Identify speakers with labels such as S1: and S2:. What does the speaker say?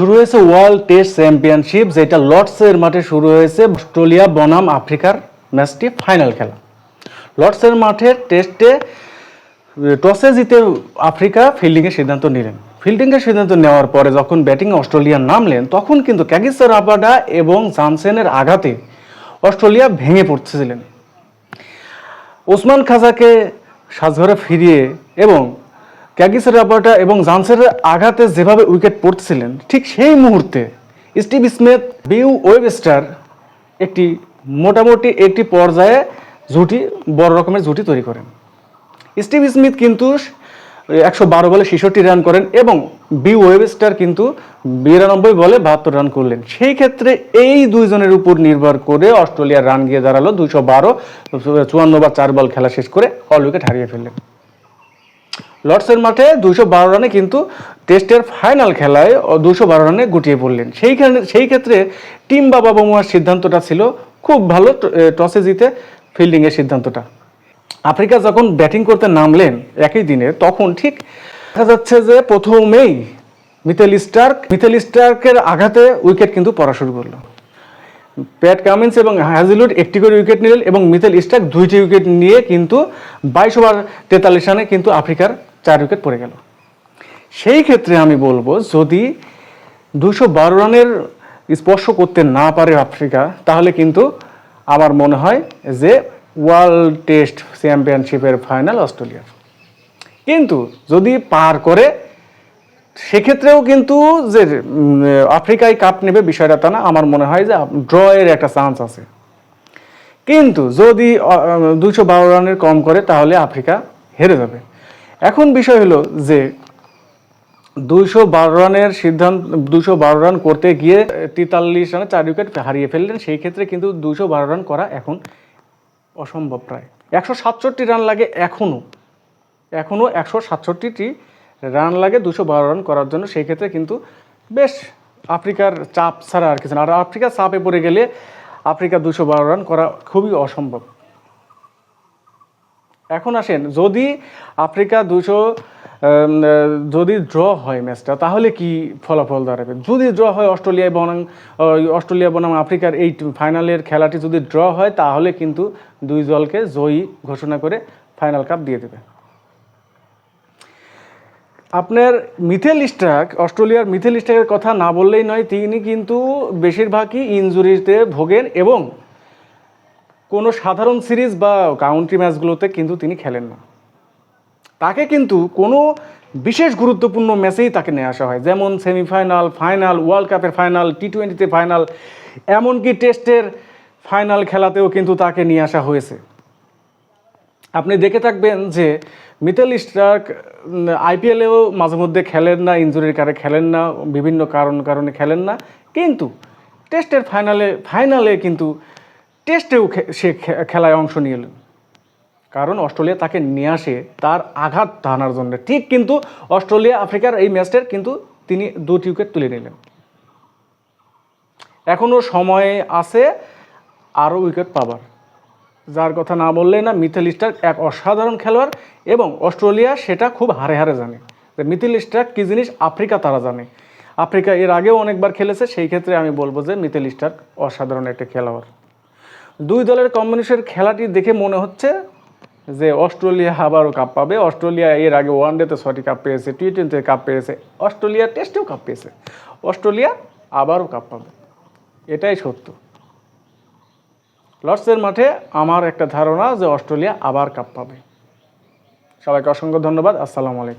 S1: শুরু হয়েছে world test championship, যেটা লর্ডসের মাঠে শুরু হয়েছে অস্ট্রেলিয়া, বনাম, আফ্রিকার ম্যাচটি ফাইনাল খেলা। লর্ডসের মাঠে টেস্টে টসে জিতে আফ্রিকা ফিল্ডিংয়ের সিদ্ধান্ত নিলেন। ফিল্ডিংয়ের সিদ্ধান্ত নেওয়ার পরে যখন ব্যাটিংয়ে অস্ট্রেলিয়া নামলেন, তখন কিন্তু ক্যাগিসের আবাডা এবং জানসেনের আঘাতে অস্ট্রেলিয়া ভেঙে পড়তেছিলেন। ওসমান খাজাকে সাজঘরে ফিরিয়ে এবং ক্যাগিসের রাবার্টা এবং জানসের আঘাতে যেভাবে উইকেট পড়তেছিলেন, ঠিক সেই মুহূর্তে স্টিভ স্মিথ, বিউ ওয়েবস্টার একটি মোটামুটি একটি পর্যায়ে জুটি, বড় রকমের জুটি তৈরি করেন। স্টিভ স্মিথ কিন্তু একশো বারো বলে ছেষট্টি রান করেন এবং বি ওয়েবস্টার কিন্তু বিরানব্বই বলে বাহাত্তর রান করলেন। সেই ক্ষেত্রে এই দুইজনের উপর নির্ভর করে অস্ট্রেলিয়ার রান গিয়ে দাঁড়াল দুইশো বারো, চুয়ান্ন বা চার বল খেলা শেষ করে অল উইকেট হারিয়ে ফেললেন। লর্ডসের মাঠে দুশো বারো রানে কিন্তু টেস্টের ফাইনাল খেলায় দুশো বারো রানে গুটিয়ে পড়লেন। সেইখানে সেই ক্ষেত্রে টিম বাবা মার সিদ্ধান্তটা ছিল খুব ভালো টসে জিতে ফিল্ডিংয়ের সিদ্ধান্তটা। আফ্রিকা যখন ব্যাটিং করতে নামলেন একই দিনে, তখন ঠিক দেখা যাচ্ছে যে প্রথমেই মিথেল স্টার্ক মিথেল স্টার্কের আঘাতে উইকেট কিন্তু পড়া শুরু করল। প্যাট কামিন্স এবং হ্যাজিলুড একটি করে উইকেট নিলেন এবং মিথেল স্টার্ক দুইটি উইকেট নিয়ে কিন্তু বাইশ ওভার তেতাল্লিশ রানে কিন্তু আফ্রিকার চার উইকেট পড়ে গেল। সেই ক্ষেত্রে আমি বলব, যদি দুশো বারো রানের স্পর্শ করতে না পারে আফ্রিকা, তাহলে কিন্তু আমার মনে হয় যে ওয়ার্ল্ড টেস্ট চ্যাম্পিয়নশিপের ফাইনাল অস্ট্রেলিয়ার। কিন্তু যদি পার করে, সেক্ষেত্রেও কিন্তু যে আফ্রিকায় কাপ নেবে বিষয়টা তা না, আমার মনে হয় যে ড্রয়ের একটা চান্স আছে। কিন্তু যদি দুশো বারো রানের কম করে, তাহলে আফ্রিকা হেরে যাবে। এখন বিষয় হলো যে দুইশো বারো রানের সিদ্ধান্ত দুশো বারো রান করতে গিয়ে তেতাল্লিশ রানে চার উইকেট হারিয়ে ফেললেন, সেই ক্ষেত্রে কিন্তু দুশো বারো রান করা এখন অসম্ভব প্রায়। একশো সাতষট্টি রান লাগে এখনও এখনও একশো সাতষট্টিটি রান লাগে দুশো বারো রান করার জন্য, সেই ক্ষেত্রে কিন্তু বেশ আফ্রিকার চাপ ছাড়া আর কিছু না। আর আফ্রিকার চাপে পড়ে গেলে আফ্রিকা দুশো বারো রান করা খুবই অসম্ভব। এখন আসেন, যদি আফ্রিকা দুশো যদি ড্র হয় ম্যাচটা, তাহলে কি ফলাফল দাঁড়াবে? যদি ড্র হয় অস্ট্রেলিয়া বনাম অস্ট্রেলিয়া বনাম আফ্রিকার এই ফাইনালের খেলাটি যদি ড্র হয়, তাহলে কিন্তু দুই দলকে জয়ী ঘোষণা করে ফাইনাল কাপ দিয়ে দেবে। আপনার মিথেল স্ট্রাক অস্ট্রেলিয়ার মিথেল স্ট্রাকের কথা না বললেই নয়, তিনি কিন্তু বেশিরভাগই ইনজুরিতে ভোগেন এবং কোনো সাধারণ সিরিজ বা কাউন্ট্রি ম্যাচগুলোতে কিন্তু তিনি খেলেন না। তাকে কিন্তু কোনো বিশেষ গুরুত্বপূর্ণ ম্যাচেই তাকে নিয়ে আসা হয়। যেমন সেমিফাইনাল, ফাইনাল, ওয়ার্ল্ড কাপের ফাইনাল টি টোয়েন্টিতে ফাইনাল, এমনকি টেস্টের ফাইনাল খেলাতেও কিন্তু তাকে নিয়ে আসা হয়েছে। আপনি দেখে থাকবেন যে মিতেল স্টার্ক আইপিএলেও মাঝে মধ্যে খেলেন না, ইনজুরির কারণে খেলেন না, বিভিন্ন কারণ কারণে খেলেন না। কিন্তু টেস্টের ফাইনালে ফাইনালে কিন্তু টেস্টেও সে খেলায় অংশ নিলেন কারণ অস্ট্রেলিয়া তাকে নিয়ে আসে তার আঘাত টানার জন্য। ঠিক কিন্তু অস্ট্রেলিয়া আফ্রিকার এই ম্যাচটার কিন্তু তিনি দুটি উইকেট তুলে নিলেন। এখনও সময় আছে আরও উইকেট পাবার। যার কথা না বললেই না, মিথেল স্টার্ক এক অসাধারণ খেলোয়াড় এবং অস্ট্রেলিয়া সেটা খুব হারে হারে জানে। যে মিথেল স্টার্ক কী জিনিস আফ্রিকা তারা জানে। আফ্রিকা এর আগেও অনেকবার খেলেছে, সেই ক্ষেত্রে আমি বলব যে মিথেল স্টার্ক অসাধারণ একটা খেলোয়াড়। দুই দলের কম্বিনেশনের খেলাটি দেখে মনে হচ্ছে যে অস্ট্রেলিয়া আবারও কাপ পাবে। অস্ট্রেলিয়া এর আগে ওয়ান ডেতে ছয়টি কাপ পেয়েছে টি টোয়েন্টিতে কাপ পেয়েছে, অস্ট্রেলিয়া টেস্টেও কাপ পেয়েছে। অস্ট্রেলিয়া আবারও কাপ পাবে। এটাই সত্য। লর্ডসের মাঠে আমার একটা ধারণা যে অস্ট্রেলিয়া আবার কাপ পাবে। সবাইকে অসংখ্য ধন্যবাদ। আসসালামু আলাইকুম।